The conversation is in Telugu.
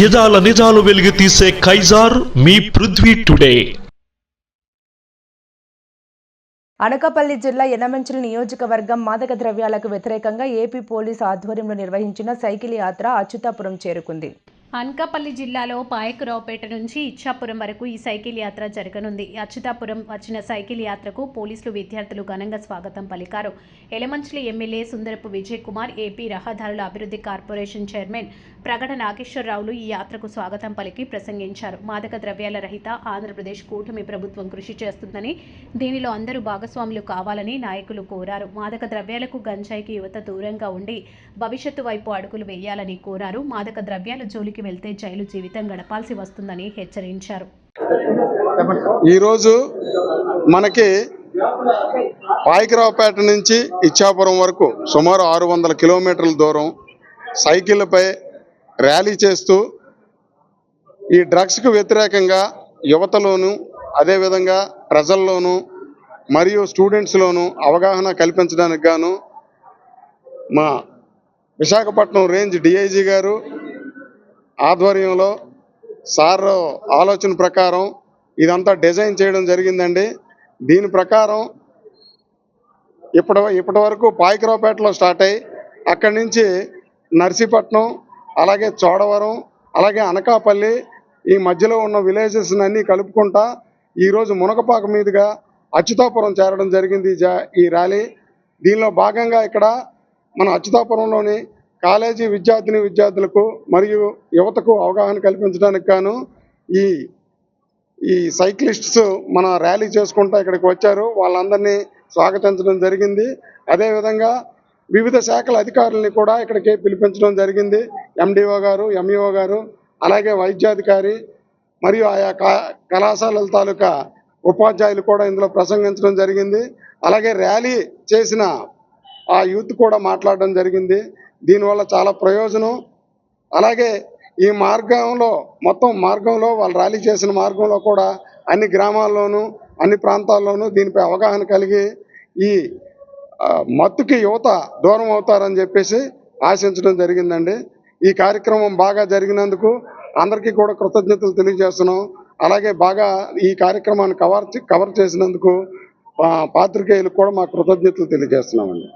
యదాల నిజాలు వెలుగు తీసే కైజార్ మీ పృథ్వీ టుడే. అనకాపల్లి జిల్లా యనమంచిలి నియోజకవర్గం మాదక ద్రవ్యాలకు వ్యతిరేకంగా ఏపీ పోలీసు ఆధ్వర్యంలో నిర్వహించిన సైకిల్ యాత్ర అచ్యుతాపురం చేరుకుంది. అనకాపల్లి జిల్లాలో పాయకురావుపేట నుంచి ఇచ్చాపురం వరకు ఈ సైకిల్ యాత్ర జరగనుంది. అచ్యుతాపురం వచ్చిన సైకిల్ యాత్రకు పోలీసులు విద్యార్థులు ఘనంగా స్వాగతం పలికారు. ఎలమంచిలి ఎమ్మెల్యే సుందరపు విజయ్ కుమార్ ఏపీ రహదారుల అభివృద్ధి కార్పొరేషన్ చైర్మన్ ప్రగడ నాగేశ్వరరావులు ఈ యాత్రకు స్వాగతం పలికి ప్రసంగించారు. మాదక ద్రవ్యాల రహిత ఆంధ్రప్రదేశ్ కూటమి ప్రభుత్వం కృషి చేస్తుందని దీనిలో అందరూ భాగస్వాములు కావాలని నాయకులు కోరారు. మాదక ద్రవ్యాలకు గంజాయికి యువత దూరంగా ఉండి భవిష్యత్తు వైపు అడుగులు వేయాలని కోరారు. మాదక ద్రవ్యాల జోలికి వెళ్తే జైలు జీవితం గడపాల్సి వస్తుందని హెచ్చరించారు. ఈరోజు మనకి పాయకరావుపేట నుంచి ఇచ్చాపురం వరకు సుమారు ఆరు వందల కిలోమీటర్ల దూరం సైకిళ్ళపై ర్యాలీ చేస్తూ ఈ డ్రగ్స్కు వ్యతిరేకంగా యువతలోను అదేవిధంగా ప్రజల్లోనూ మరియు స్టూడెంట్స్లోనూ అవగాహన కల్పించడానికి గాను మా విశాఖపట్నం రేంజ్ డిఐజీ గారు ఆధ్వర్యంలో సార్ ఆలోచన ప్రకారం ఇదంతా డిజైన్ చేయడం జరిగిందండి. దీని ప్రకారం ఇప్పటి ఇప్పటి వరకు పాయకరావుపేటలో స్టార్ట్ అయ్యి అక్కడి నుంచి నర్సీపట్నం అలాగే చోడవరం అలాగే అనకాపల్లి ఈ మధ్యలో ఉన్న విలేజెస్ అన్నీ కలుపుకుంటా ఈరోజు మునకపాక మీదుగా అచ్యుతాపురం చేరడం జరిగింది ఈ జా- ఈ ర్యాలీ. దీనిలో భాగంగా ఇక్కడ మన అచ్యుతాపురంలోని కాలేజీ విద్యార్థిని విద్యార్థులకు మరియు యువతకు అవగాహన కల్పించడానికి గాను ఈ ఈ సైక్లిస్ట్స్ మన ర్యాలీ చేసుకుంటా ఇక్కడికి వచ్చారు. వాళ్ళందరినీ స్వాగతించడం జరిగింది. అదేవిధంగా వివిధ శాఖల అధికారుల్ని కూడా ఇక్కడికి పిలిపించడం జరిగింది. ఎండిఓ గారు ఎంఈఓ గారు అలాగే వైద్యాధికారి మరియు ఆయా కళాశాలల తాలూకా ఉపాధ్యాయులు కూడా ఇందులో ప్రసంగించడం జరిగింది. అలాగే ర్యాలీ చేసిన ఆ యూత్ కూడా మాట్లాడడం జరిగింది. దీనివల్ల చాలా ప్రయోజనం. అలాగే ఈ మార్గంలో మొత్తం మార్గంలో వాళ్ళు ర్యాలీ చేసిన మార్గంలో కూడా అన్ని గ్రామాల్లోనూ అన్ని ప్రాంతాల్లోనూ దీనిపై అవగాహన కలిగి ఈ మత్తుకి యువత దూరం అవుతారని చెప్పేసి ఆశించడం జరిగిందండి. ఈ కార్యక్రమం బాగా జరిగినందుకు అందరికీ కూడా కృతజ్ఞతలు తెలియజేస్తున్నాం. అలాగే బాగా ఈ కార్యక్రమాన్ని కవర్ కవర్ చేసినందుకు పాత్రికేయులకు కూడా మా కృతజ్ఞతలు తెలియజేస్తున్నామండి.